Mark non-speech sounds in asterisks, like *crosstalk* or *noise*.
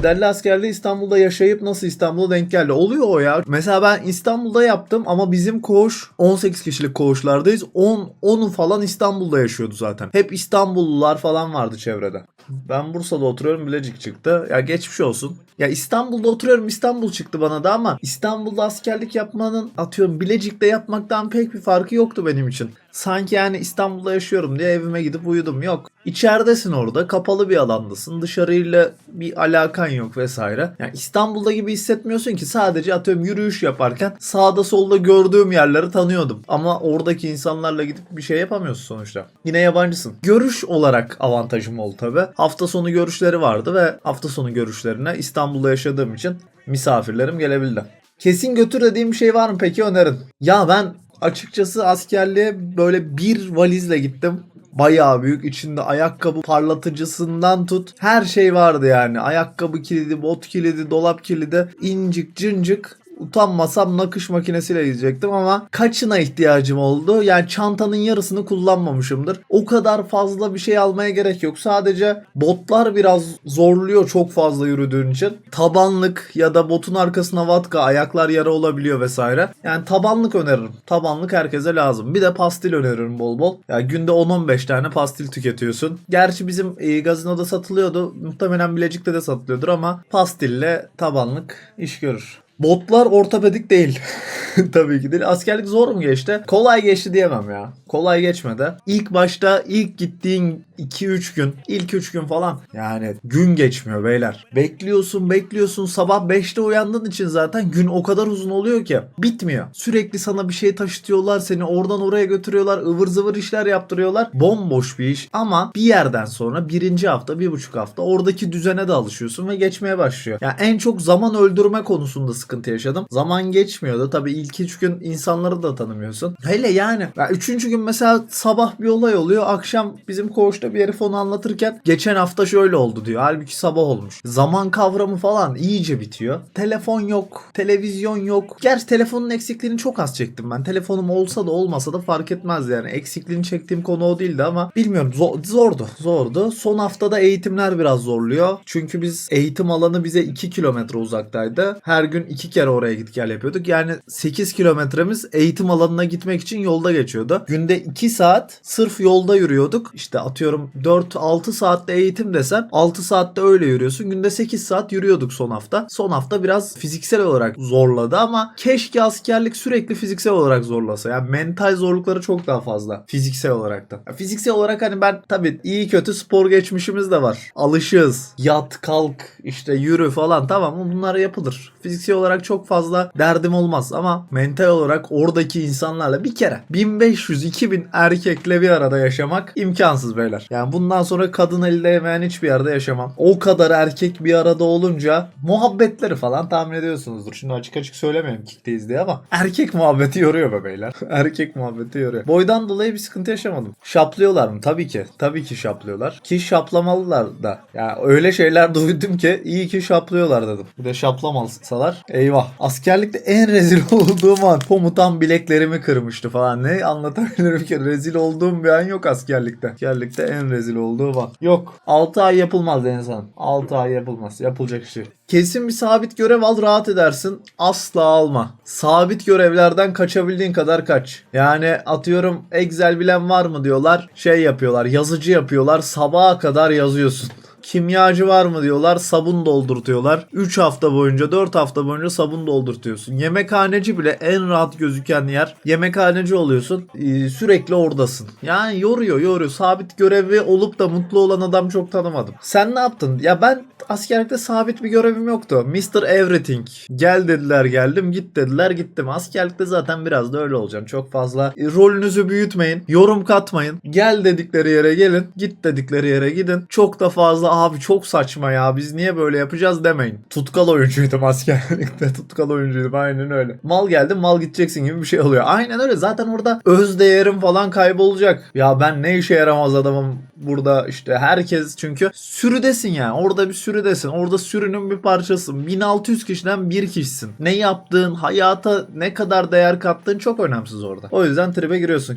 Bedelli askerliği İstanbul'da yaşayıp nasıl İstanbul'a denk geldi? Oluyor o ya. Mesela ben İstanbul'da yaptım ama bizim koğuş 18 kişilik koğuşlardayız. 10 10'u falan İstanbul'da yaşıyordu zaten. Hep İstanbullular falan vardı çevrede. Ben Bursa'da oturuyorum Bilecik çıktı. Ya geçmiş olsun. Ya İstanbul'da oturuyorum İstanbul çıktı bana da ama İstanbul'da askerlik yapmanın atıyorum Bilecik'te yapmaktan pek bir farkı yoktu benim için. Sanki yani İstanbul'da yaşıyorum diye evime gidip uyudum. Yok. İçeridesin orada. Kapalı bir alandasın. Dışarıyla bir alakan yok vesaire. Yani İstanbul'da gibi hissetmiyorsun ki sadece atıyorum yürüyüş yaparken sağda solda gördüğüm yerleri tanıyordum. Ama oradaki insanlarla gidip bir şey yapamıyorsun sonuçta. Yine yabancısın. Görüş olarak avantajım oldu tabi. Hafta sonu görüşleri vardı ve hafta sonu görüşlerine İstanbul'da yaşadığım için misafirlerim gelebildi. Kesin götür dediğim bir şey var mı peki önerin? Ya ben açıkçası askerliğe böyle bir valizle gittim. Bayağı büyük içinde ayakkabı parlatıcısından tut her şey vardı yani. Ayakkabı kilidi, bot kilidi, dolap kilidi, incik cıncık utanmasam nakış makinesiyle gidecektim ama kaçına ihtiyacım oldu? Yani çantanın yarısını kullanmamışımdır. O kadar fazla bir şey almaya gerek yok. Sadece botlar biraz zorluyor çok fazla yürüdüğün için. Tabanlık ya da botun arkasına vatka ayaklar yara olabiliyor vesaire. Yani tabanlık öneririm. Tabanlık herkese lazım. Bir de pastil öneririm bol bol. Yani günde 10-15 tane pastil tüketiyorsun. Gerçi bizim e, gazinoda satılıyordu. Muhtemelen Bilecik'te de satılıyordur ama pastille tabanlık iş görür. Botlar ortopedik değil. *laughs* Tabii ki değil. Askerlik zor mu geçti? Kolay geçti diyemem ya. Kolay geçmedi. İlk başta ilk gittiğin 2-3 gün, ilk 3 gün falan yani gün geçmiyor beyler. Bekliyorsun, bekliyorsun. Sabah 5'te uyandığın için zaten gün o kadar uzun oluyor ki bitmiyor. Sürekli sana bir şey taşıtıyorlar, seni oradan oraya götürüyorlar, ıvır zıvır işler yaptırıyorlar. Bomboş bir iş ama bir yerden sonra birinci hafta, bir buçuk hafta oradaki düzene de alışıyorsun ve geçmeye başlıyor. Yani en çok zaman öldürme konusunda sıkıntı yaşadım. Zaman geçmiyordu. Tabii ilk üç gün insanları da tanımıyorsun. Hele yani. Ya üçüncü gün mesela sabah bir olay oluyor. Akşam bizim koğuşta bir herif onu anlatırken geçen hafta şöyle oldu diyor. Halbuki sabah olmuş. Zaman kavramı falan iyice bitiyor. Telefon yok. Televizyon yok. Gerçi telefonun eksikliğini çok az çektim ben. Telefonum olsa da olmasa da fark etmez yani. Eksikliğini çektiğim konu o değildi ama bilmiyorum. Zor- zordu. Zordu. Son haftada eğitimler biraz zorluyor. Çünkü biz eğitim alanı bize 2 kilometre uzaktaydı. Her gün 2 kere oraya git gel yapıyorduk. Yani 8 kilometremiz eğitim alanına gitmek için yolda geçiyordu. Günde 2 saat sırf yolda yürüyorduk. İşte atıyorum 4-6 saatte eğitim desen 6 saatte öyle yürüyorsun. Günde 8 saat yürüyorduk son hafta. Son hafta biraz fiziksel olarak zorladı ama keşke askerlik sürekli fiziksel olarak zorlasa. Yani mental zorlukları çok daha fazla fiziksel olarak da. Ya fiziksel olarak hani ben tabii iyi kötü spor geçmişimiz de var. Alışığız. Yat, kalk, işte yürü falan tamam mı bunlar yapılır. Fiziksel olarak çok fazla derdim olmaz ama mental olarak oradaki insanlarla bir kere 1500-2000 erkekle bir arada yaşamak imkansız beyler. Yani bundan sonra kadın eli değmeyen hiçbir yerde yaşamam. O kadar erkek bir arada olunca muhabbetleri falan tahmin ediyorsunuzdur. Şimdi açık açık söylemeyeyim kickteyiz diye ama erkek muhabbeti yoruyor be beyler. *laughs* erkek muhabbeti yoruyor. Boydan dolayı bir sıkıntı yaşamadım. Şaplıyorlar mı? Tabii ki. Tabii ki şaplıyorlar. Ki şaplamalılar da. Yani öyle şeyler *laughs* duydum ki iyi ki şaplıyorlar dedim. Bir de şaplamasalar eyvah. Askerlikte en rezil *laughs* olduğum an komutan bileklerimi kırmıştı falan. Ne anlatabilirim ki? Rezil olduğum bir an yok askerlikte. Askerlikte en rezil olduğum an. Yok. 6 ay yapılmaz insan. 6 ay yapılmaz. Yapılacak şey. Kesin bir sabit görev al rahat edersin. Asla alma. Sabit görevlerden kaçabildiğin kadar kaç. Yani atıyorum Excel bilen var mı diyorlar. Şey yapıyorlar. Yazıcı yapıyorlar. Sabaha kadar yazıyorsun. Kimyacı var mı diyorlar sabun doldurtuyorlar. 3 hafta boyunca 4 hafta boyunca sabun doldurtuyorsun. Yemekhaneci bile en rahat gözüken yer. Yemekhaneci oluyorsun. Ee, sürekli oradasın. Yani yoruyor yoruyor. Sabit görevi olup da mutlu olan adam çok tanımadım. Sen ne yaptın? Ya ben askerlikte sabit bir görevim yoktu. Mr. Everything. Gel dediler geldim. Git dediler gittim. Askerlikte zaten biraz da öyle olacaksın. Çok fazla e, rolünüzü büyütmeyin. Yorum katmayın. Gel dedikleri yere gelin. Git dedikleri yere gidin. Çok da fazla abi çok saçma ya biz niye böyle yapacağız demeyin. Tutkal oyuncuydum *laughs* askerlikte. Tutkal oyuncuydum aynen öyle. Mal geldi mal gideceksin gibi bir şey oluyor. Aynen öyle zaten orada öz değerim falan kaybolacak. Ya ben ne işe yaramaz adamım burada işte herkes çünkü sürüdesin yani. Orada bir sürüdesin. Orada sürünün bir parçasın. 1600 kişiden bir kişisin. Ne yaptığın, hayata ne kadar değer kattığın çok önemsiz orada. O yüzden tribe giriyorsun.